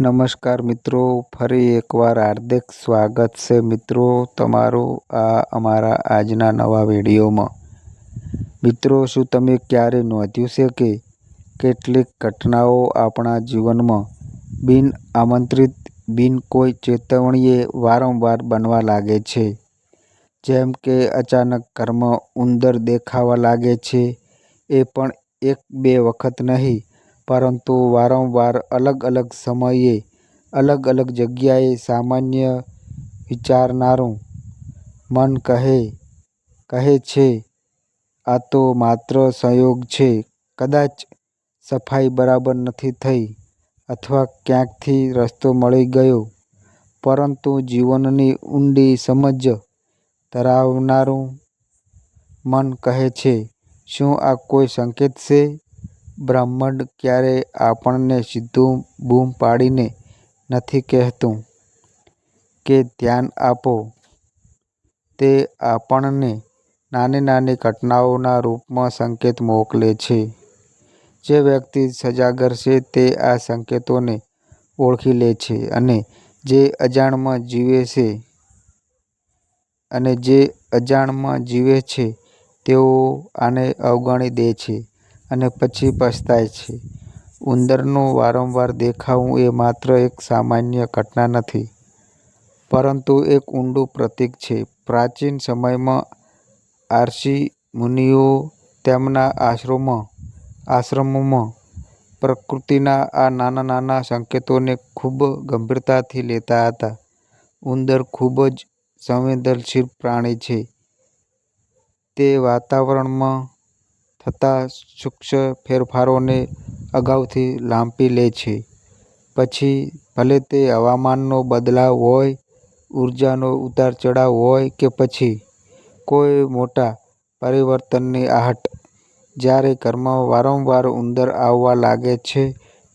નમસ્કાર મિત્રો, ફરી એકવાર હાર્દિક સ્વાગત છે મિત્રો તમારું આ અમારા આજના નવા વિડીયોમાં. મિત્રો, શું તમે ક્યારે નોંધ્યું છે કે કેટલીક ઘટનાઓ આપણા જીવનમાં બિન આમંત્રિત, બિન કોઈ ચેતવણીએ વારંવાર બનવા લાગે છે? જેમ કે અચાનક ઘરમાં ઉંદર દેખાવા લાગે છે, એ પણ એક બે વખત નહીં. પરંતુ વારંવાર અલગ અલગ સમયે, અલગ અલગ જગ્યાએ સામાન્ય વિચારનારું મન કહે કહે છે, આ તો માત્ર સંયોગ છે. કદાચ સફાઈ બરાબર નથી થઈ અથવા ક્યાંકથી રસ્તો મળી ગયો. પરંતુ જીવનની ઊંડી સમજ ધરાવનારું મન કહે છે, શું આ કોઈ સંકેત છે? બ્રહ્માંડ ક્યારેય આપણને સીધું બૂમ પાડીને નથી કહેતું કે ધ્યાન આપો. તે આપણને નાની નાની ઘટનાઓના રૂપમાં સંકેત મોકલે છે. જે વ્યક્તિ સજાગર છે તે આ સંકેતોને ઓળખી લે છે અને જે અજાણમાં જીવે છે અને જે અજાણમાં જીવે છે તેઓ આને અવગણી દે છે. અને પછી પછતાય છે. ઉંદરનું વારંવાર દેખાવું એ માત્ર એક સામાન્ય ઘટના નથી, પરંતુ એક ઊંડું પ્રતીક છે. પ્રાચીન સમયમાં આર્ષિ મુનિઓ તેમના આશ્રમમાં, આશ્રમોમાં પ્રકૃતિના આ નાના નાના સંકેતોને ખૂબ ગંભીરતાથી લેતા હતા. ઉંદર ખૂબ જ સંવેદનશીલ પ્રાણી છે. તે વાતાવરણમાં થતા સૂક્ષ્મ ફેરફારોને અગાઉથી લાંપી લે છે. પછી ભલે તે હવામાનનો બદલાવ હોય ઊર્જાનો ઉતાર ચઢાવ હોય કે પછી કોઈ મોટા પરિવર્તનની આહટ, જ્યારે ઘરમાં વારંવાર ઉંદર આવવા લાગે છે,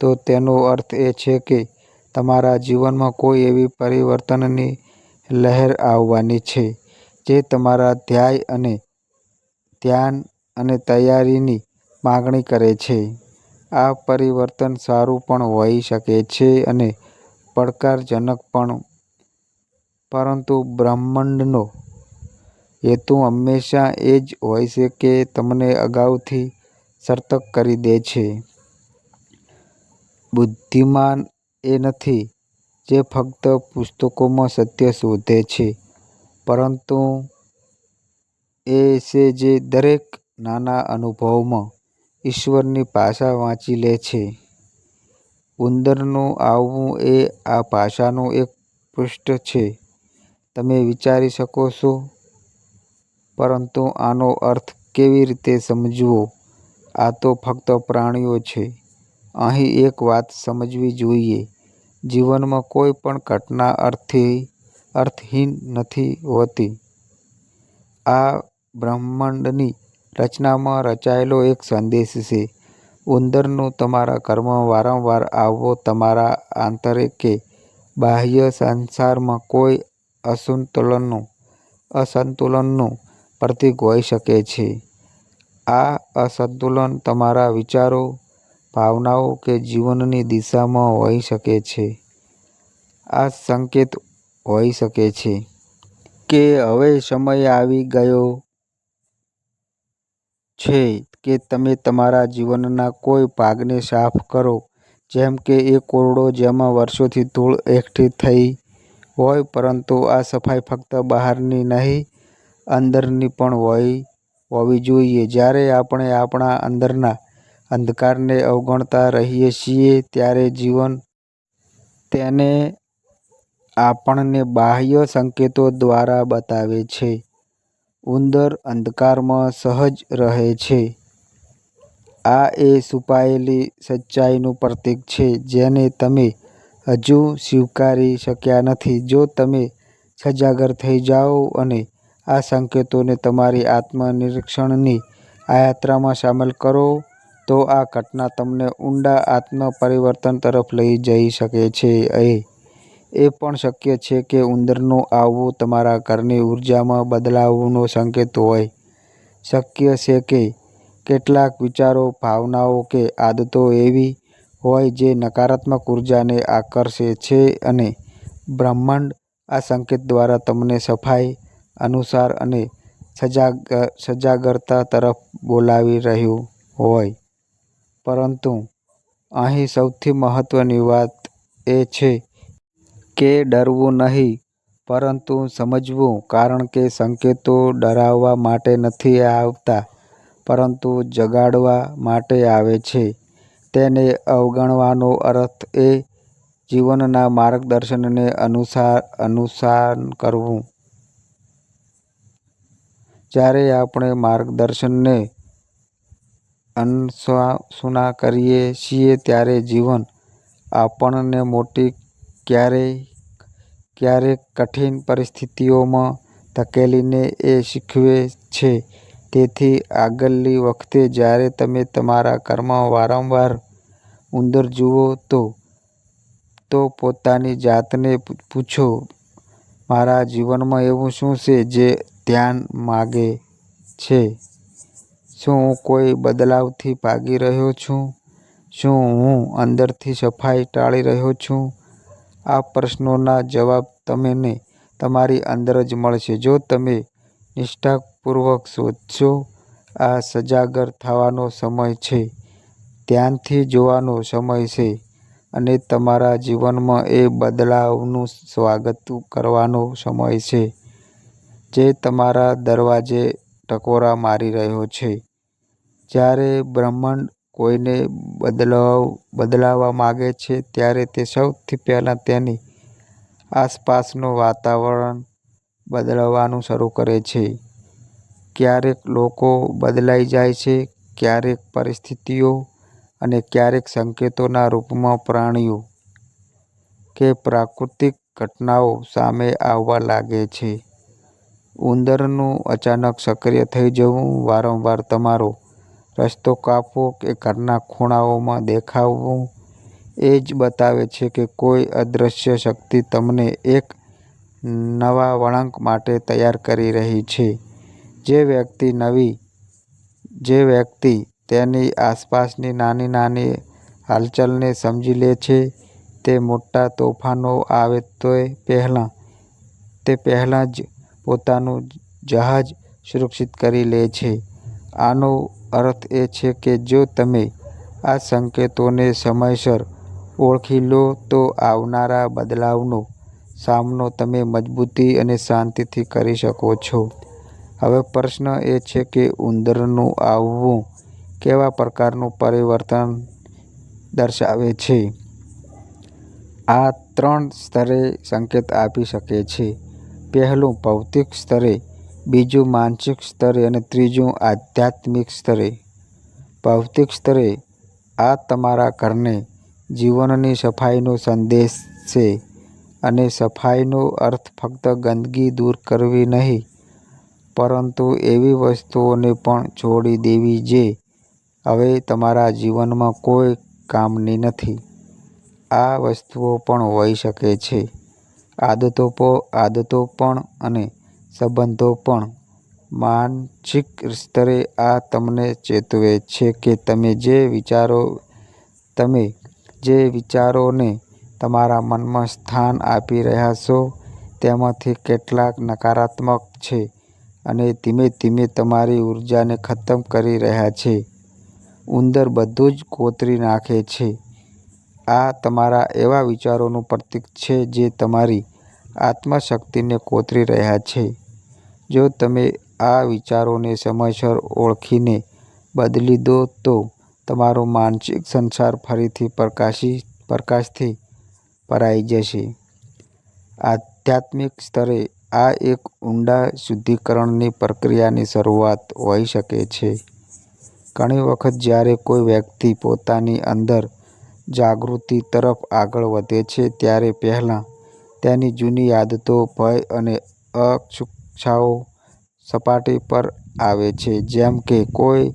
તો તેનો અર્થ એ છે કે તમારા જીવનમાં કોઈ એવી પરિવર્તનની લહેર આવવાની છે જે તમારા ધ્યાય અને ધ્યાન અને તૈયારીની માગણી કરે છે. આ પરિવર્તન સારું પણ હોઈ શકે છે અને પડકારજનક પણ. પરંતુ બ્રહ્માંડનો હેતુ હંમેશા એ જ હોય છે કે તમને અગાઉથી સતર્ક કરી દે છે. બુદ્ધિમાન એ નથી જે ફક્ત પુસ્તકોમાં સત્ય શોધે છે, પરંતુ એ છે જે દરેક નાના અનુભવમાં ઈશ્વરની ભાષા વાંચી લે છે. ઉંદરનું આવવું એ આ ભાષાનું એક પૃષ્ઠ છે. તમે વિચારી શકો છો. પરંતુ આનો અર્થ કેવી રીતે સમજવો? આ તો ફક્ત પ્રાણીઓ છે. અહીં એક વાત સમજવી જોઈએ. જીવનમાં કોઈ પણ ઘટના અર્થી અર્થહીન નથી હોતી. આ બ્રહ્માંડની રચનામાં રચાયેલો એક સંદેશ છે. ઉંદરનું તમારા ઘરમાં વારંવાર આવવો તમારા આંતરિક કે બાહ્ય સંસારમાં કોઈ અસંતુલનનું અસંતુલનનું પ્રતીક હોઈ શકે છે. આ અસંતુલન તમારા વિચારો, ભાવનાઓ કે જીવનની દિશામાં હોઈ શકે છે. આ સંકેત હોઈ શકે છે કે હવે સમય આવી ગયો છે કે તમે તમારા જીવનના કોઈ ભાગને સાફ કરો. જેમ કે એક ઓરડો જેમાં વર્ષોથી ધૂળ એકઠી થઈ હોય, પરંતુ આ સફાઈ ફક્ત બહારની નહીં, અંદરની પણ હોવી જોઈએ. જ્યારે આપણે આપણા અંદરના અંધકારને અવગણતા રહીએ છીએ, ત્યારે જીવન તેને આપણને બાહ્ય સંકેતો દ્વારા બતાવે છે. ઉંદર અંધકારમાં સહજ રહે છે. આ એ છુપાયેલી સચ્ચાઈનું પ્રતીક છે જેને તમે હજુ સ્વીકારી શક્યા નથી. જો તમે સજાગર થઈ જાઓ અને આ સંકેતોને તમારી આત્મનિરીક્ષણની આ યાત્રામાં સામેલ કરો, તો આ ઘટના તમને ઊંડા આત્મ પરિવર્તન તરફ લઈ જઈ શકે છે. એ પણ શક્ય છે કે ઉંદરનું આવવું તમારા ઘરની ઊર્જામાં બદલાવનો સંકેત હોય શક્ય છે કે કેટલાક વિચારો ભાવનાઓ કે આદતો એવી હોય જે નકારાત્મક ઉર્જાને આકર્ષે છે અને બ્રહ્માંડ આ સંકેત દ્વારા તમને સફાઈ, અનુસાર અને સજાગ સજાગરતા તરફ બોલાવી રહ્યું હોય. પરંતુ અહીં સૌથી મહત્ત્વની વાત એ છે કે ડરવું નહીં, પરંતુ સમજવું, કારણ કે સંકેતો ડરાવવા માટે નથી આવતા, પરંતુ જગાડવા માટે આવે છે. તેને અવગણવાનો અર્થ એ, જીવનના માર્ગદર્શનને અનુસાર અનુસાન કરવું. જ્યારે આપણે માર્ગદર્શનને અનસુના કરીએ છીએ, ત્યારે જીવન આપણને મોટી ક્યારેક કઠિન પરિસ્થિતિઓમાં ધકેલીને એ શીખવે છે. તેથી આગલી વખતે જ્યારે તમે તમારા ઘરમાં વારંવાર ઉંદર જુઓ તો તો પોતાની જાતને પૂછો, મારા જીવનમાં એવું શું છે જે ધ્યાન માગે છે? શું હું કોઈ બદલાવથી ભાગી રહ્યો છું? શું હું અંદરથી સફાઈ ટાળી રહ્યો છું? આ પ્રશ્નોના જવાબ તમને તમારી અંદર જ મળશે જો તમે નિષ્ઠાપૂર્વક શોધશો. આ સજાગર થવાનો સમય છે, ધ્યાનથી જોવાનો સમય છે અને તમારા જીવનમાં એ બદલાવનું સ્વાગત કરવાનો સમય છે જે તમારા દરવાજે ટકોરા મારી રહ્યો છે. જ્યારે બ્રહ્માંડ કોઈને બદલાવ બદલાવા માગે છે ત્યારે તે સૌથી પહેલાં તેની આસપાસનું વાતાવરણ બદલવાનું શરૂ કરે છે. ક્યારેક લોકો બદલાઈ જાય છે, ક્યારેક પરિસ્થિતિઓ, અને ક્યારેક સંકેતોના રૂપમાં પ્રાણીઓ કે પ્રાકૃતિક ઘટનાઓ સામે આવવા લાગે છે. ઉંદરનું અચાનક સક્રિય થઈ જવું, વારંવાર તમારો રસ્તો કાપવો કે ઘરના ખૂણાઓમાં દેખાવું એ જ બતાવે છે કે કોઈ અદૃશ્ય શક્તિ તમને એક નવા વળાંક માટે તૈયાર કરી રહી છે. જે વ્યક્તિ નવી, જે વ્યક્તિ તેની આસપાસની નાની નાની હાલચલને સમજી લે છે, તે મોટા તોફાનો આવે તો પહેલાં, તે પહેલાં જ પોતાનું જહાજ સુરક્ષિત કરી લે છે. આનો અર્થ એ છે કે જો તમે આ સંકેતોને સમયસર ઓળખી લો તો આવનારા બદલાવનો સામનો તમે મજબૂતી અને શાંતિથી કરી શકો છો. હવે પ્રશ્ન એ છે કે ઉંદરનું આવવું કેવા પ્રકારનું પરિવર્તન દર્શાવે છે? આ ત્રણ સ્તરે સંકેત આપી શકે છે. પહેલું ભૌતિક સ્તરે, બીજું માનસિક સ્તરે અને ત્રીજું આધ્યાત્મિક સ્તરે. ભૌતિક સ્તરે, આ તમારા ઘરને જીવનની સફાઈનો સંદેશ છે. અને સફાઈનો અર્થ ફક્ત ગંદકી દૂર કરવી નહીં પરંતુ એવી વસ્તુઓને પણ છોડી દેવી જે હવે તમારા જીવનમાં કોઈ કામની નથી. આ વસ્તુઓ પણ હોઈ શકે છે આદતો પણ અને સંબંધો પણ. માનસિક સ્તરે, આ તમને ચેતવે છે કે તમે જે વિચારો તમે જે વિચારોને તમારા મનમાં સ્થાન આપી રહ્યા છો તેમાંથી કેટલાક નકારાત્મક છે અને ધીમે ધીમે તમારી ઉર્જાને ખતમ કરી રહ્યા છે. ઉંદર બધું જ કોતરી નાખે છે. આ તમારા એવા વિચારોનું પ્રતીક છે જે તમારી આત્મશક્તિને કોતરી રહ્યા છે. જો તમે આ વિચારોને સમયસર ઓળખીને બદલી દો તો તમારો માનસિક સંસાર ફરીથી પ્રકાશી પ્રકાશથી ભરાઈ જશે. આધ્યાત્મિક સ્તરે, આ એક ઊંડા શુદ્ધિકરણની પ્રક્રિયાની શરૂઆત હોઈ શકે છે. ઘણી વખત જ્યારે કોઈ વ્યક્તિ પોતાની અંદર જાગૃતિ તરફ આગળ વધે છે ત્યારે પહેલાં તેની જૂની આદતો, ભય અને અશુભેચ્છાઓ સપાટી પર આવે છે. જેમ કે કોઈ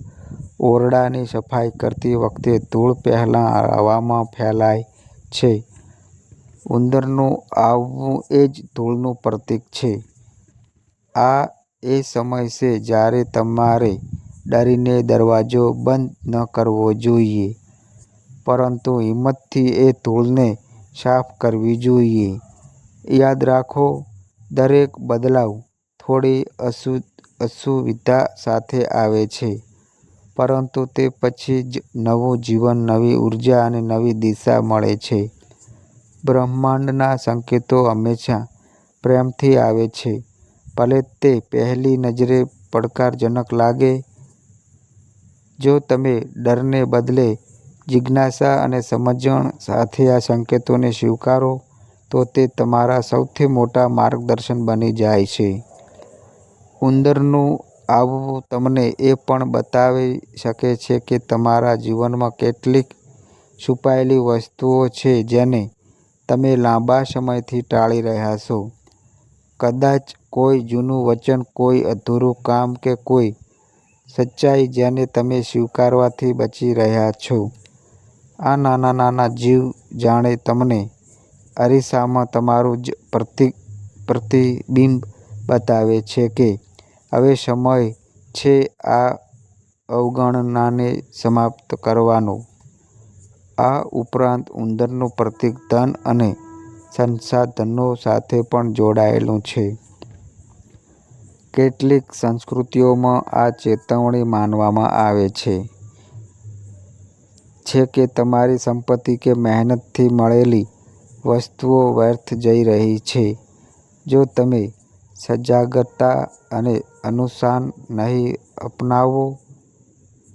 ઓરડાની સફાઈ કરતી વખતે ધૂળ પહેલાં હવામાં ફેલાય છે. ઉંદરનું આવવું એ જ ધૂળનું પ્રતીક છે. આ એ સમય છે જ્યારે તમારે ડરીને દરવાજો બંધ ન કરવો જોઈએ. પરંતુ હિંમતથી એ ધૂળને સાફ કરવી જોઈએ. યાદ રાખો, દરેક બદલાવ થોડી અસુ અસુવિધા સાથે આવે છે, પરંતુ તે પછી જ નવું જીવન, નવી ઊર્જા અને નવી દિશા મળે છે. બ્રહ્માંડના સંકેતો હંમેશા પ્રેમથી આવે છે, ભલે તે પહેલી નજરે પડકારજનક લાગે. જો તમે ડરને બદલે જિજ્ઞાસા અને સમજણ સાથે આ સંકેતોને સ્વીકારો, તો તે તમારા સૌથી મોટા માર્ગદર્શન બની જાય છે. ઉંદરનું આવવું તમને એ પણ બતાવી શકે છે કે તમારા જીવનમાં કેટલીક છુપાયેલી વસ્તુઓ છે જેને તમે લાંબા સમયથી ટાળી રહ્યા છો. કદાચ કોઈ જૂનું વચન, કોઈ અધૂરું કામ કે કોઈ સચ્ચાઈ જેને તમે સ્વીકારવાથી બચી રહ્યા છો. આ નાના નાના જીવ જાણે તમને અરીસામાં તમારું જ પ્રતિબિંબ બતાવે છે કે હવે સમય છે આ અવગણનાને સમાપ્ત કરવાનો. આ ઉપરાંત, ઉંદરનું પ્રતીક ધન અને સંસાધનો સાથે પણ જોડાયેલું છે. કેટલીક સંસ્કૃતિઓમાં આ ચેતવણી માનવામાં આવે છે કે તમારી સંપત્તિ કે મહેનતથી મળેલી વસ્તુઓ વ્યર્થ જઈ રહી છે. જો તમે સજાગતા અને અનુશાન નહીં અપનાવો,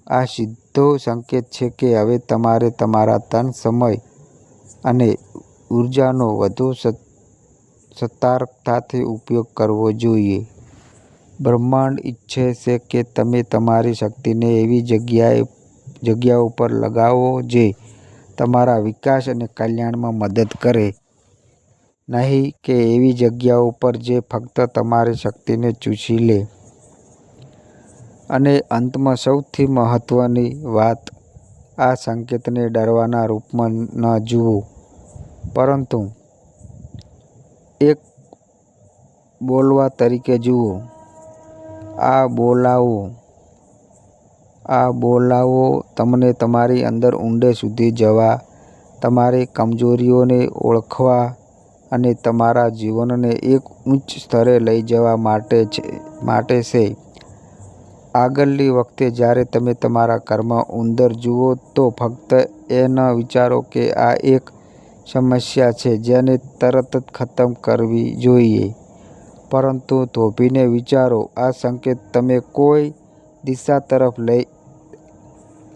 આ સીધો સંકેત છે કે હવે તમારે તમારા તન સમય અને ઉર્જાનો વધુ સતર્કતાથી ઉપયોગ કરવો જોઈએ. બ્રહ્માંડ ઈચ્છે છે કે તમે તમારી શક્તિને એવી જગ્યાએ જગ્યાઓ પર લગાવો જે તમારા વિકાસ અને કલ્યાણમાં મદદ કરે, નહીં કે એવી જગ્યાઓ પર જે ફક્ત તમારી શક્તિને ચૂસી લે. અને અંતમાં, સૌથી મહત્ત્વની વાત, આ સંકેતને ડરવાના રૂપમાં ન જુઓ, પરંતુ એક બોલવા તરીકે જુઓ. આ બોલાવો આ બોલાવો તમને તમારી અંદર ઊંડે સુધી જવા, તમારી કમજોરીઓને ઓળખવા અને તમારા જીવનને એક ઉચ્ચ સ્તરે લઈ જવા માટે છે. માટે છે આગળની વખતે જ્યારે તમે તમારા ઘરમાં ઉંદર જુઓ, તો ફક્ત એ ન વિચારો કે આ એક સમસ્યા છે જેને તરત જ ખતમ કરવી જોઈએ, પરંતુ ધોભીને વિચારો, આ સંકેત તમે કોઈ દિશા તરફ લઈ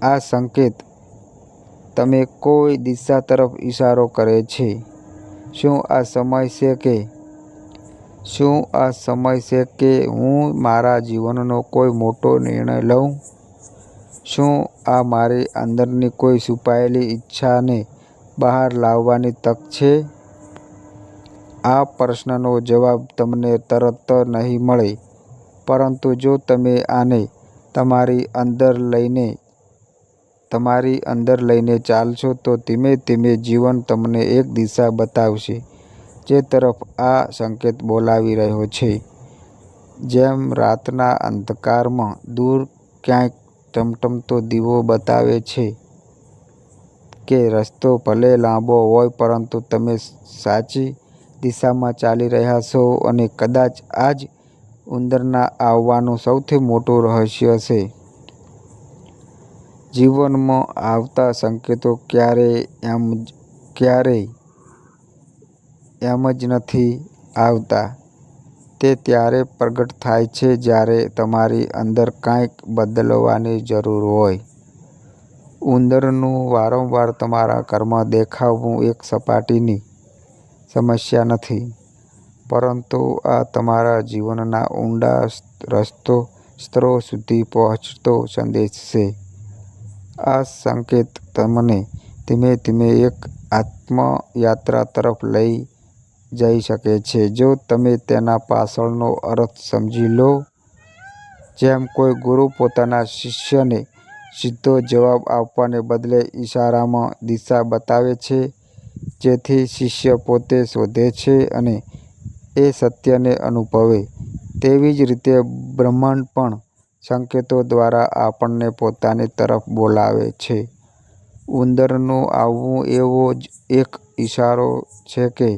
આ સંકેત તમે કોઈ દિશા તરફ ઇશારો કરે છે? શું આ સમય છે કે શું આ સમય છે કે હું મારા જીવનનો કોઈ મોટો નિર્ણય લઉં? શું આ મારી અંદરની કોઈ છુપાયેલી ઈચ્છાને બહાર લાવવાની તક છે? આ પ્રશ્નનો જવાબ તમને તરત નહીં મળે, પરંતુ જો તમે આને તમારી અંદર લઈને ચાલશો, તો ધીમે ધીમે જીવન તમને એક દિશા બતાવશે જે તરફ આ સંકેત બોલાવી રહ્યો છે. જેમ રાતના અંધકારમાં દૂર ક્યાંક ટમટમતો દીવો બતાવે છે કે રસ્તો ભલે લાંબો હોય પરંતુ તમે સાચી દિશામાં ચાલી રહ્યા છો. અને કદાચ આ જ ઉંદરના આવવાનું સૌથી મોટું રહસ્ય છે. જીવનમાં આવતા સંકેતો ક્યારેય એમ જ નથી આવતા. તે ત્યારે પ્રગટ થાય છે જ્યારે તમારી અંદર કંઈક બદલવાની જરૂર હોય. ઉંદરનું વારંવાર તમારા ઘરમાં દેખાવું એક સપાટીની સમસ્યા નથી, પરંતુ આ તમારા જીવનના ઊંડા રસ્તો સ્તરો સુધી પહોંચતો સંદેશ છે. આ સંકેત તમને ધીમે ધીમે એક આત્મયાત્રા તરફ લઈ જઈ શકે છે જો તમે તેના પાછળનો અર્થ સમજી લો. જેમ કોઈ ગુરુ પોતાના શિષ્યને સીધો જવાબ આપવાને બદલે ઈશારામાં દિશા બતાવે છે, જેથી શિષ્ય પોતે શોધે છે અને એ સત્યને અનુભવે, તેવી જ રીતે બ્રહ્માંડ પણ સંકેતો દ્વારા આપણને પોતાની તરફ બોલાવે છે. ઉંદરનું આવવું એવો જ એક ઇશારો છે કે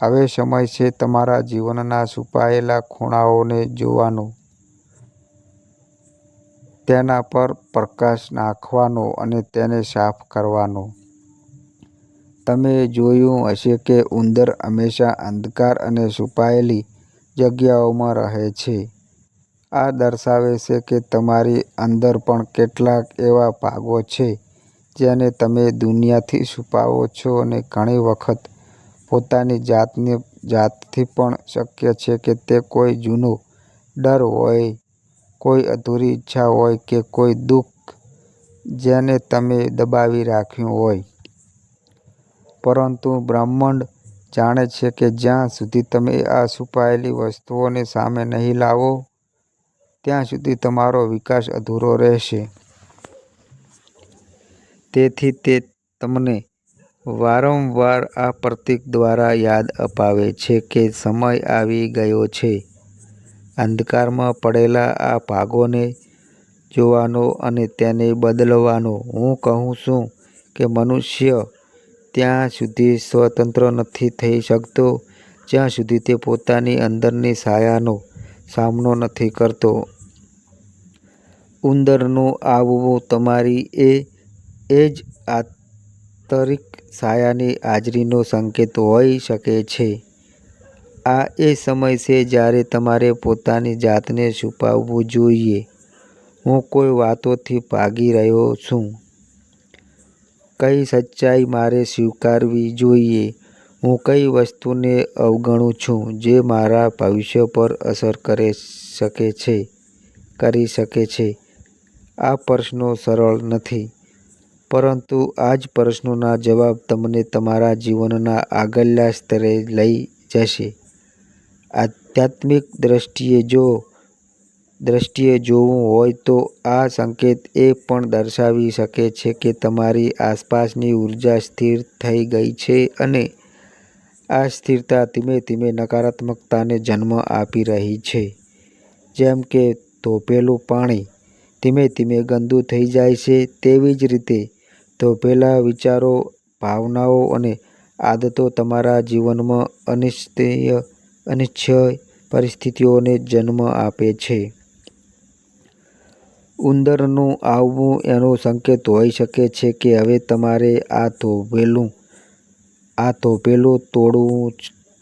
હવે સમય છે તમારા જીવનના છુપાયેલા ખૂણાઓને જોવાનો, તેના પર પ્રકાશ નાખવાનો અને તેને સાફ કરવાનો. તમે જોયું હશે કે ઉંદર હંમેશા અંધકાર અને છુપાયેલી જગ્યાઓમાં રહે છે. આ દર્શાવે છે કે તમારી અંદર પણ કેટલાક એવા ભાગો છે જેને તમે દુનિયાથી છુપાવો છો અને ઘણી વખત પોતાની જાતને જાતથી પણ. શક્ય છે કે તે કોઈ જૂનો ડર હોય, કોઈ અધૂરી ઈચ્છા હોય કે કોઈ દુઃખ જેને તમે દબાવી રાખ્યું હોય. પરંતુ બ્રહ્માંડ જાણે છે કે જ્યાં સુધી તમે આ છુપાયેલી વસ્તુઓને સામે નહીં લાવો, ત્યાં સુધી તમારો વિકાસ અધૂરો રહેશે. તેથી તે તમને વારંવાર આ પ્રતીક દ્વારા યાદ અપાવે છે કે સમય આવી ગયો છે અંધકારમાં પડેલા આ ભાગોને જોવાનો અને તેને બદલવાનો. હું કહું છું કે મનુષ્ય ત્યાં સુધી સ્વતંત્ર નથી થઈ શકતો, જ્યાં સુધી તે પોતાની અંદરની છાયાનો સામનો નથી કરતો. ઉંદરનું આવવું તમારી એ એ જ આંતરિક સાયાની હાજરીનો સંકેત હોઈ શકે છે. આ એ સમય છે જ્યારે તમારે પોતાની જાતને છુપાવવું જોઈએ. હું કોઈ વાતોથી ભાગી રહ્યો છું? કઈ સચ્ચાઈ મારે સ્વીકારવી જોઈએ? હું કઈ વસ્તુને અવગણું છું જે મારા ભવિષ્ય પર અસર કરે શકે છે કરી શકે છે? આ પ્રશ્નો સરળ નથી, પરંતુ આ જ પ્રશ્નોના જવાબ તમને તમારા જીવનના આગળના સ્તરે લઈ જશે. આધ્યાત્મિક દૃષ્ટિએ જોવું હોય તો, આ સંકેત એ પણ દર્શાવી શકે છે કે તમારી આસપાસની ઊર્જા સ્થિર થઈ ગઈ છે અને આ સ્થિરતા ધીમે ધીમે નકારાત્મકતાને જન્મ આપી રહી છે. જેમ કે ધોપેલું પાણી ધીમે ધીમે ગંદુ થઈ જાય છે, તેવી જ રીતે ધોપેલા વિચારો, ભાવનાઓ અને આદતો તમારા જીવનમાં અનિશ્ચય અનિચ્છય પરિસ્થિતિઓને જન્મ આપે છે. ઉંદરનું આવવું એનો સંકેત હોઈ શકે છે કે હવે તમારે આ થોભેલું તોડવું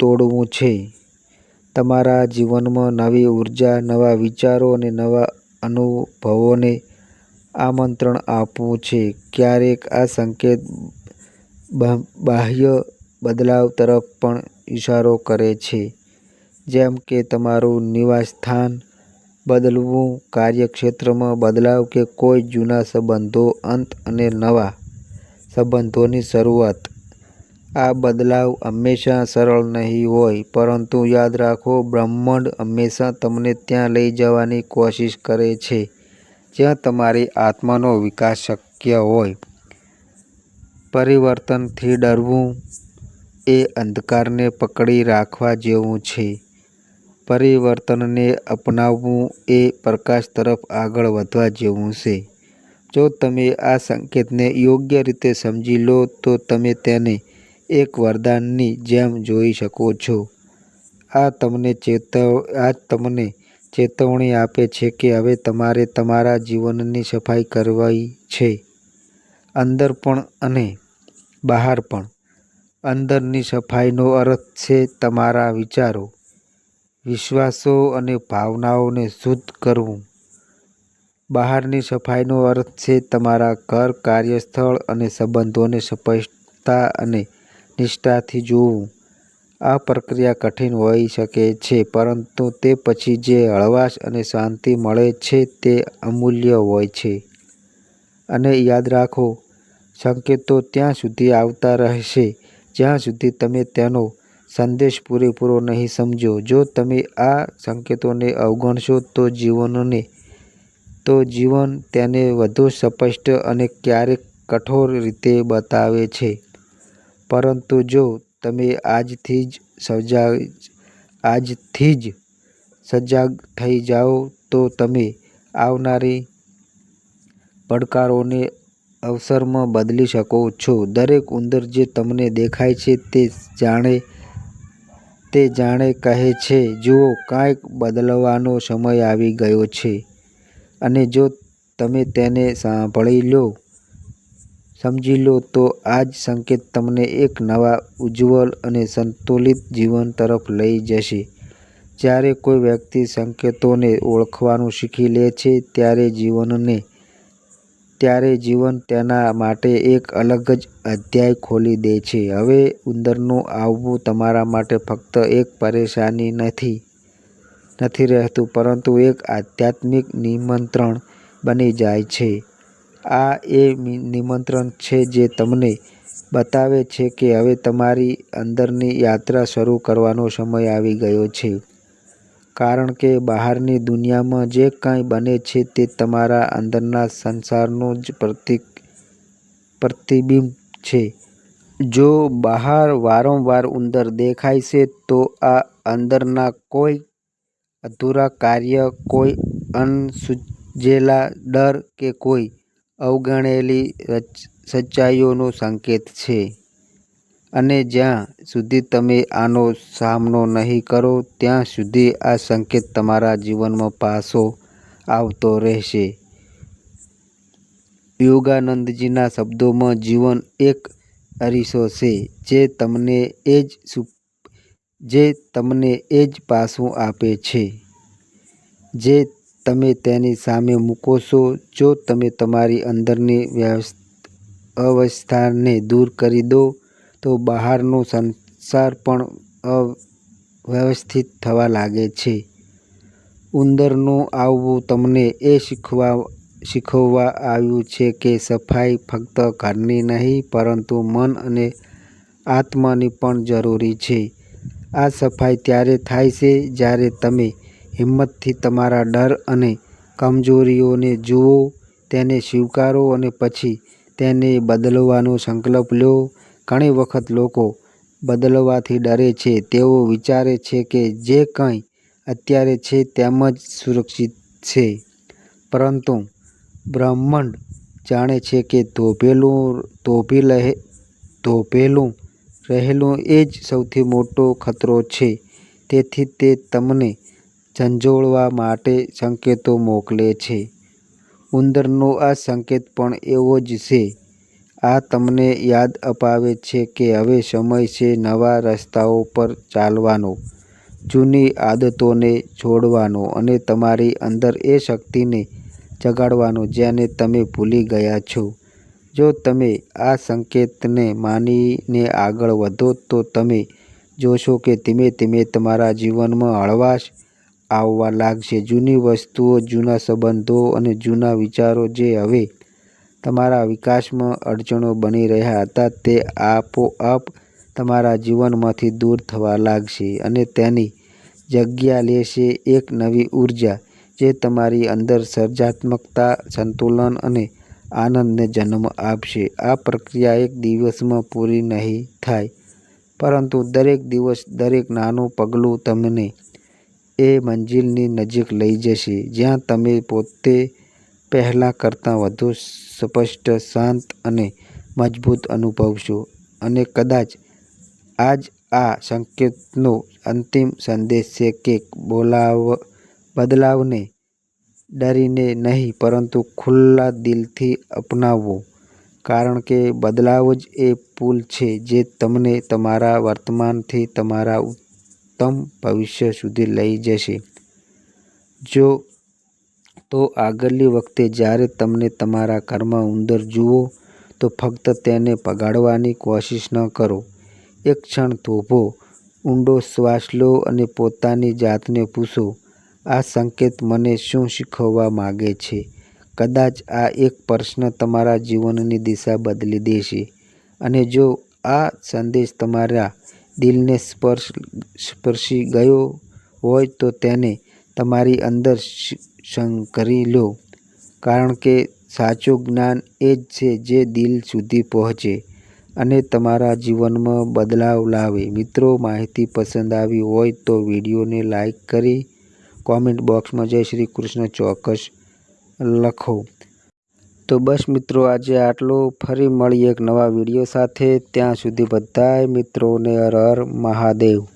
તોડવું છે. તમારા જીવનમાં નવી ઊર્જા, નવા વિચારો અને નવા અનુભવોને આમંત્રણ આપવું છે. ક્યારેક આ સંકેત બાહ્ય બદલાવ તરફ પણ ઇશારો કરે છે, જેમ કે તમારું નિવાસસ્થાન બદલવું, કાર્યક્ષેત્રમાં બદલાવ કે કોઈ જૂના સંબંધો અંત અને નવા સંબંધોની શરૂઆત. આ બદલાવ હંમેશા સરળ નહીં હોય, પરંતુ યાદ રાખો, બ્રહ્માંડ હંમેશા તમને ત્યાં લઈ જવાની કોશિશ કરે છે જ્યાં તમારી આત્માનો વિકાસ શક્ય હોય. પરિવર્તનથી ડરવું એ અંધકારને પકડી રાખવા જેવું છે. પરિવર્તનને અપનાવવું એ પ્રકાશ તરફ આગળ વધવા જેવું છે. જો તમે આ સંકેતને યોગ્ય રીતે સમજી લો, તો તમે તેને એક વરદાનની જેમ જોઈ શકો છો. આ તમને ચેતવ આ તમને ચેતવણી આપે છે કે હવે તમારે તમારા જીવનની સફાઈ કરવી છે, અંદર પણ અને બહાર પણ. અંદરની સફાઈનો અર્થ છે તમારા વિચારો, વિશ્વાસો અને ભાવનાઓને શુદ્ધ કરવું. બહારની સફાઈનો અર્થ છે તમારા ઘર, કાર્યસ્થળ અને સંબંધોને સ્પષ્ટતા અને નિષ્ઠાથી જોવું. આ પ્રક્રિયા કઠિન હોઈ શકે છે, પરંતુ તે પછી જે હળવાશ અને શાંતિ મળે છે તે અમૂલ્ય હોય છે. અને યાદ રાખો, સંકેતો ત્યાં સુધી આવતા રહેશે જ્યાં સુધી તમે તેનો સંદેશ પૂરેપૂરો નહીં સમજો. જો તમે આ સંકેતોને અવગણશો, તો જીવનને તો જીવન તેને વધુ સ્પષ્ટ અને ક્યારેક કઠોર રીતે બતાવે છે. પરંતુ જો તમે આજથી જ સજાગ થઈ જાઓ, તો તમે આવનારી પડકારોને અવસરમાં બદલી શકો છો. દરેક ઉંદર જે તમને દેખાય છે તે જાણે તે જાણે કહે છે, "જુઓ, કાંઈક બદલવાનો સમય આવી ગયો છે." અને જો તમે તેને સાંભળી લો, સમજી લો, તો આ જ સંકેત તમને એક નવા, ઉજ્જવળ અને સંતુલિત જીવન તરફ લઈ જશે. જ્યારે કોઈ વ્યક્તિ સંકેતોને ઓળખવાનું શીખી લે છે, ત્યારે જીવનને ત્યારે જીવન તેના માટે એક અલગ જ અધ્યાય ખોલી દે છે. હવે ઉંદરનું આવવું તમારા માટે ફક્ત એક પરેશાની નથી નથી રહેતું, પરંતુ એક આધ્યાત્મિક નિમંત્રણ બની જાય છે. આ એ નિમંત્રણ છે જે તમને બતાવે છે કે હવે તમારી અંદરની યાત્રા શરૂ કરવાનો સમય આવી ગયો છે, કારણ કે બહારની દુનિયામાં જે કાંઈ બને છે તે તમારા અંદરના સંસારનું જ પ્રતિક પ્રતિબિંબ છે. જો બહાર વારંવાર ઉંદર દેખાય છે, તો આ અંદરના કોઈ અધૂરા કાર્ય, કોઈ અણસૂઝેલા ડર કે કોઈ અવગણેલી સચ્ચાઈઓનો સંકેત છે. અને જ્યાં સુધી તમે આનો સામનો નહીં કરો, ત્યાં સુધી આ સંકેત તમારા જીવનમાં પાછો આવતો રહેશે. યોગાનંદજીના શબ્દોમાં, "જીવન એક અરીસો છે, જે તમને એ જ જે તમને એ જ પાસું આપે છે, જે તમે તેની સામે મૂકો છો. જો તમે તમારી અંદરની અવસ્થાને દૂર કરી દો, તો બહારનો સંસાર પણ વ્યવસ્થિત થવા લાગે છે." ઉંદરનું આવવું તમને એ શીખવા શીખવવા આવ્યું છે કે સફાઈ ફક્ત ઘરની નહીં, પરંતુ મન અને આત્માની પણ જરૂરી છે. આ સફાઈ ત્યારે થાય છે જ્યારે તમે હિંમતથી તમારા ડર અને કમજોરીઓને જુઓ, તેને સ્વીકારો અને પછી તેને બદલવાનો સંકલ્પ લો. ઘણી વખત લોકો બદલવાથી ડરે છે. તેઓ વિચારે છે કે જે કંઈ અત્યારે છે તેમ જ સુરક્ષિત છે. પરંતુ બ્રહ્માંડ જાણે છે કે ધોભેલું ધોભી લહે ધોભેલું રહેલું એ જ સૌથી મોટો ખતરો છે. તેથી તે તમને ઝંખોળવા માટે સંકેતો મોકલે છે. ઉંદરનો આ સંકેત પણ એવો જ છે. આ તમને યાદ અપાવે છે કે હવે સમય છે નવા રસ્તાઓ પર ચાલવાનો, જૂની આદતોને છોડવાનો અને તમારી અંદર એ શક્તિને જગાડવાનો જેને તમે ભૂલી ગયા છો. જો તમે આ સંકેતને માનીને આગળ વધો, તો તમે જોશો કે ધીમે ધીમે તમારા જીવનમાં હળવાશ આવવા લાગશે. જૂની વસ્તુઓ, જૂના સંબંધો અને જૂના વિચારો જે હવે તમારા વિકાસમાં અડચણો બની રહ્યા હતા, તે આપોઆપ તમારા જીવનમાંથી દૂર થવા લાગશે અને તેની જગ્યા લેશે એક નવી ઊર્જા, જે તમારી અંદર સર્જનાત્મકતા, સંતુલન અને આનંદને જન્મ આપશે. આ પ્રક્રિયા એક દિવસમાં પૂરી નહીં થાય, પરંતુ દરેક દિવસ, દરેક નાનું પગલું તમને એ મંજિલની નજીક લઈ જશે, જ્યાં તમે પોતે પહેલાં કરતાં વધુ સ્પષ્ટ, શાંત અને મજબૂત અનુભવશો. અને કદાચ આ જ આ સંકેતનો અંતિમ સંદેશ છે કે બોલાવ બદલાવને ડરીને નહીં, પરંતુ ખુલ્લા દિલથી અપનાવવો કારણ કે બદલાવ જ એ પુલ છે જે તમને તમારા વર્તમાનથી તમારા ઉત્તમ ભવિષ્ય સુધી લઈ જશે. જો તો આગલી વખતે જ્યારે તમને તમારા ઘરમાં ઉંદર જુઓ, તો ફક્ત તેને ભગાડવાની કોશિશ ન કરો. એક ક્ષણ થોભો, ઊંડો શ્વાસ લો અને પોતાની જાતને પૂછો, "આ સંકેત મને શું શીખવવા માગે છે?" કદાચ આ એક પ્રશ્ન તમારા જીવનની દિશા બદલી દેશે. અને જો આ સંદેશ તમારા દિલને સ્પર્શ સ્પર્શી ગયો હોય, તો તેને તમારી અંદર કરી લો, કારણ કે સાચું જ્ઞાન એ જ છે જે દિલ સુધી પહોંચે અને તમારા જીવનમાં બદલાવ લાવે. મિત્રો, માહિતી પસંદ આવી હોય તો વિડીયોને લાઈક કરી કોમેન્ટ બોક્સમાં જય શ્રી કૃષ્ણ ચોક્કસ લખો. તો બસ મિત્રો, આજે આટલું. ફરી મળીએ એક નવા વીડિયો સાથે. ત્યાં સુધી બધાય મિત્રોને હર હર મહાદેવ.